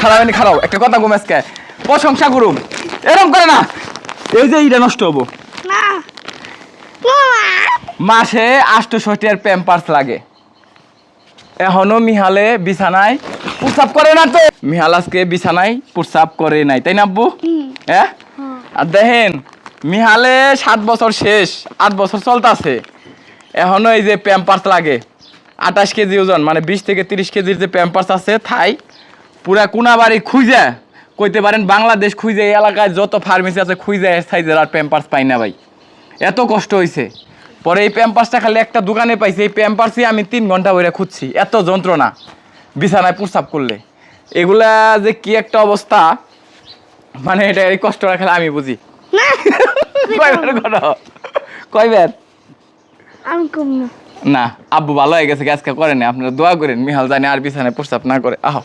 খারাপ খারাপ একটা কথা ঘুম আজকে। প্রশংসা করুম। এরকম করে না। এই যে ইটা নষ্ট হব। মাসে প্যাম্পার্স লাগে। এখনও মিহালে বিছানায় প্রসাব করে না তো। মিহাল আজকে বিছানায় প্রসাব করে নাই তাই না আব্বু? হ্যাঁ। আর দেখেন মিহালে সাত বছর শেষ আট বছর চলতেছে। এখনও এই যে প্যাম্পার্স লাগে। আঠাশ কেজি ওজন মানে বিশ থেকে তিরিশ কেজির যে প্যাম্পার্স আছে থাই পুরা কোনাবাড়ি খুঁজে কইতে পারেন বাংলাদেশ খুঁজে এই এলাকায় যত ফার্মেসি আছে খুঁজে সাইজের আর প্যাম্পার্স পাই না ভাই। এত কষ্ট হয়েছে পরে এই প্যাম্পাসটা খালি একটা দোকানে পাইছি এই প্যাম্পাসই আমি তিন ঘণ্টা বইরে খুঁজছি এত যন্ত্রণা বিছানায় প্রস্রাব করলে। এগুলা যে কি একটা অবস্থা মানে এটা এই কষ্টটা খেলে আমি বুঝি। কয়বার কয়বার? আমি কম না। না, আব্বু ভালো হয়ে গেছে, আজকে করেনি। আপনারা দোয়া করেন, মিহাল জানি আর বিছানায় প্রস্তাব না করে। আহ।